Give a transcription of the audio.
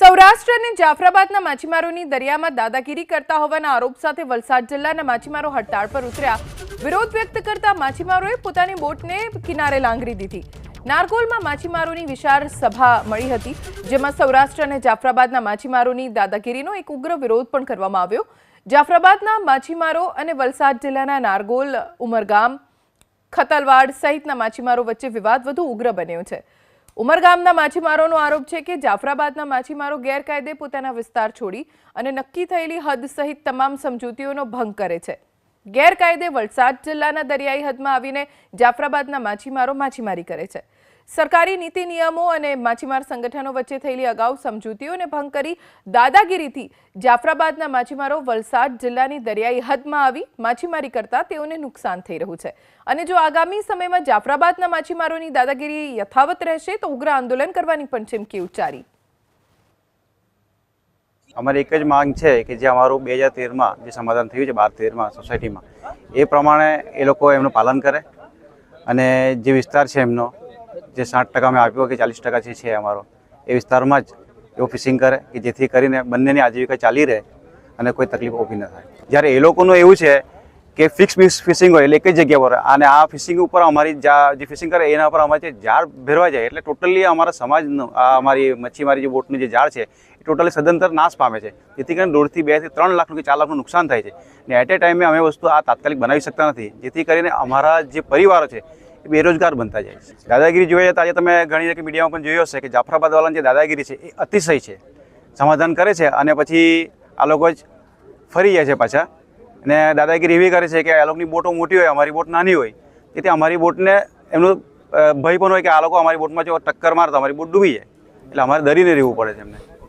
સૌરાષ્ટ્ર અને જાફરાબાદના માછીમારોની દરિયામાં દાદાગીરી કરતા હોવાના આરોપ સાથે વલસાડ જિલ્લાના માછીમારો હડતાળ પર ઉતર્યા. વિરોધ વ્યક્ત કરતા માછીમારોએ પોતાની બોટને કિનારે લાંગરી દીધી. નારગોલમાં માછીમારોની વિશાળ સભા મળી હતી, જેમાં સૌરાષ્ટ્ર અને જાફરાબાદના માછીમારોની દાદાગીરીનો એક ઉગ્ર વિરોધ પણ કરવામાં આવ્યો. જાફરાબાદના માછીમારો અને વલસાડ જિલ્લાના નારગોલ, ઉમરગામ, ખતલવાડ સહિતના માછીમારો વચ્ચે વિવાદ વધુ ઉગ્ર બન્યો છે. ઉમરગામના માછીમારોનો આરોપ છે કે જાફરાબાદના માછીમારો ગેરકાયદે પોતાના વિસ્તાર છોડી અને નક્કી થયેલી હદ સહિત તમામ સમજૂતીઓનો ભંગ કરે છે. ગેરકાયદે વલસાડ જિલ્લાના દરિયાઈ હદમાં આવીને જાફરાબાદના માછીમારો માછીમારી કરે છે. સરકારી નીતિ નિયમો અને માછીમાર સંગઠનો વચ્ચે થયેલી અગાઉ સમજૂતીઓને ભંગ કરી દાદાગીરીથી જાફરાબાદના માછીમારો વલસાડ જિલ્લાની દરિયાઈ હદમાં આવી માછીમારી કરતા તેઓને નુકસાન થઈ રહ્યું છે. અને જો આગામી સમયમાં જાફરાબાદના માછીમારોની દાદાગીરી યથાવત રહેશે, તો ઉગ્ર આંદોલન કરવાની પણ ચીમકી ઉચ્ચારી. અમારી એક જ માંગ છે કે જે અમારું બે હજાર તેરમાં જે સમાધાન થયું છે, બાર તેરમાં સોસાયટીમાં, એ પ્રમાણે એ લોકો એમનું પાલન કરે અને જે વિસ્તાર છે એમનો જે સાઠ ટકા અમે આપ્યો કે ચાલીસ ટકા છે અમારો, એ વિસ્તારમાં જ એવો ફિશિંગ કરે કે જેથી કરીને બંનેની આજીવિકા ચાલી રહે અને કોઈ તકલીફ ઊભી ન થાય. જ્યારે એ લોકોનું એવું છે કે ફિક્સ ફિશિંગ હોય એટલે એક જ જગ્યા પર અને આ ફિશિંગ ઉપર અમારી જા- જે ફિશિંગ કરે એના પર અમારે ઝાડ ભેરવાઈ જાય એટલે ટોટલી અમારા સમાજનું, આ અમારી મચ્છીમારી જે બોટનું જે ઝાડ છે, એ ટોટલી સદંતર નાશ પામે છે. જેથી કરીને દોઢથી બેથી ત્રણ લાખનું કે ચાર લાખનું નુકસાન થાય છે. ને એટ એ ટાઈમે અમે વસ્તુ આ તાત્કાલિક બનાવી શકતા નથી. જેથી કરીને અમારા જે પરિવારો છે બેરોજગાર બનતા જાય છે. દાદાગીરી જોઈએ તો આજે તમે ઘણી રીતે મીડિયામાં પણ જોયો હશે કે જાફરાબાદવાળાની જે દાદાગીરી છે એ અતિશય છે. સમાધાન કરે છે અને પછી આ લોકો જ ફરી જાય છે પાછા. અને દાદાગીરી એવી કરે છે કે આ લોકોની બોટો મોટી હોય, અમારી બોટ નાની હોય, તેથી અમારી બોટને એમનું ભય પણ હોય કે આ લોકો અમારી બોટમાં જો ટક્કર મારે તો અમારી બોટ ડૂબી જાય. એટલે અમારે દરીને રહેવું પડે છે એમને.